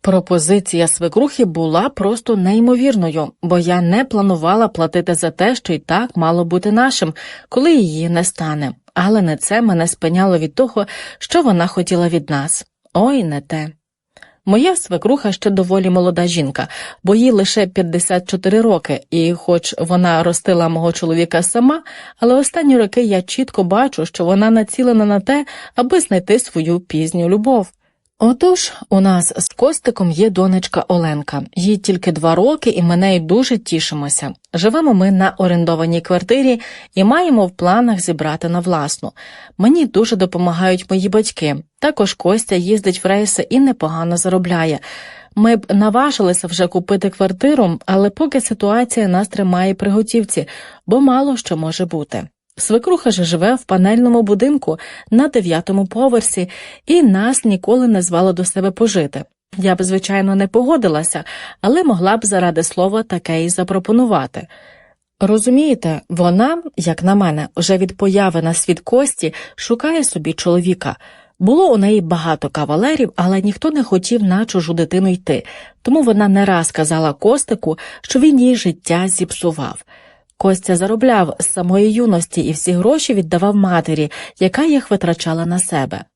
Пропозиція свекрухи була просто неймовірною, бо я не планувала платити за те, що й так мало бути нашим, коли її не стане. Але не це мене спиняло від того, що вона хотіла від нас. Ой, не те. Моя свекруха ще доволі молода жінка, бо їй лише 54 роки, і хоч вона ростила мого чоловіка сама, але останні роки я чітко бачу, що вона націлена на те, аби знайти свою пізню любов. Отож, у нас з Костиком є донечка Оленка. Їй тільки два роки, і ми нею дуже тішимося. Живемо ми на орендованій квартирі і маємо в планах зібрати на власну. Мені дуже допомагають мої батьки. Також Костя їздить в рейси і непогано заробляє. Ми б наважилися вже купити квартиру, але поки ситуація нас тримає при готівці, бо мало що може бути. Свекруха ж живе в панельному будинку на дев'ятому поверсі і нас ніколи не звала до себе пожити. Я б, звичайно, не погодилася, але могла б заради слова таке і запропонувати. Розумієте, вона, як на мене, вже від появи на світ Кості шукає собі чоловіка. Було у неї багато кавалерів, але ніхто не хотів на чужу дитину йти, тому вона не раз казала Костику, що він їй життя зіпсував. Костя заробляв з самої юності і всі гроші віддавав матері, яка їх витрачала на себе.